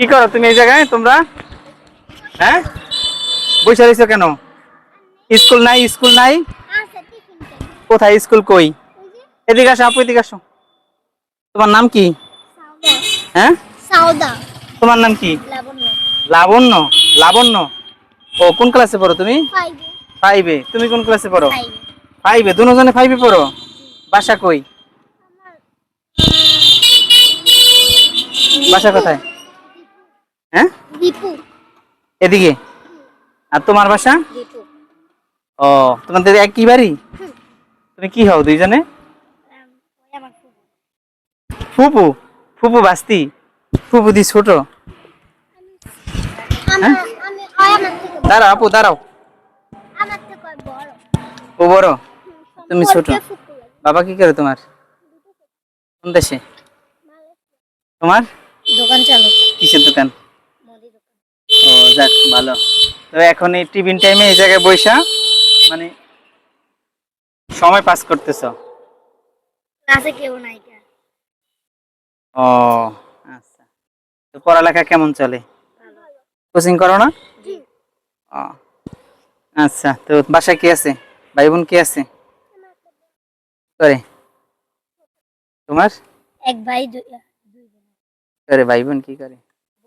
কি করো তুমি এই জায়গায়? তোমরা? হ্যাঁ? বসে রয়েছো কেন? স্কুল নাই স্কুল নাই? কোথায়? স্কুল কই? এদিকে আসো, আপু, এদিকে আসো। তোমার নাম কি? হ্যাঁ? তোমার নাম কি? লাবণ্য। লাবণ্য? ও, কোন ক্লাসে পড়ো তুমি? ফাইভ তুমি কোন ক্লাসে পড়ো? ফাইভে দুজনে ফাইভে পড়ো? বাসা কই? বাসা কোথায়? হ্যাঁ? দীপু। এদিকে? আর তোমার বাসা? দীপু। ও তোমাদের একই বাড়ি? তুমি কি হও দুইজনে? ফুপু। ফুপু? বাস্তি? ফুপু দি ছোট? থেকে দাঁড়াও আপু দাঁড়াও। ও বড়? তুমি ছোট। বাবা কি করে তোমার? কোন দেশে? তোমার? দোকান চালু কিসের দোকান? যাক ভালো। তো এখন এই টিফিন টাইমে এই জায়গায় বৈশা মানে সময় পাস করতেছ। ক্লাসে কেউ নাই ও আচ্ছা। তো পড়ালেখা কেমন চলে? কোচিং করো না? ও আচ্ছা। তো বাসায় কে আছে? ভাই বোন কে আছে? করে। তোমার? এক ভাই দুই করে ভাই বোন কি করে?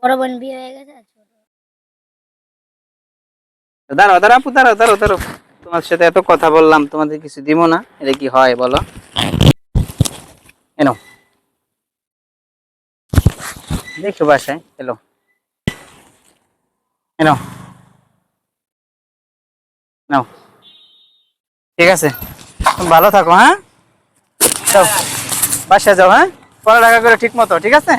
বড় বোন বিয়ে হয়ে গেছে দাঁড়াও দাঁড়াও আপু, দাঁড়াও দাঁড়াও দাঁড়াও। তোমার সাথে এত কথা বললাম, তোমাদের কিছু দিব না। এটা কি হয়, বলো। এনো দেখো বাসায়, এলো। এনো নাও। ঠিক আছে। ভালো থাকো হ্যাঁ? বাসায় যাও হ্যাঁ? পড়ালেখা করে ঠিক মতো, ঠিক আছে?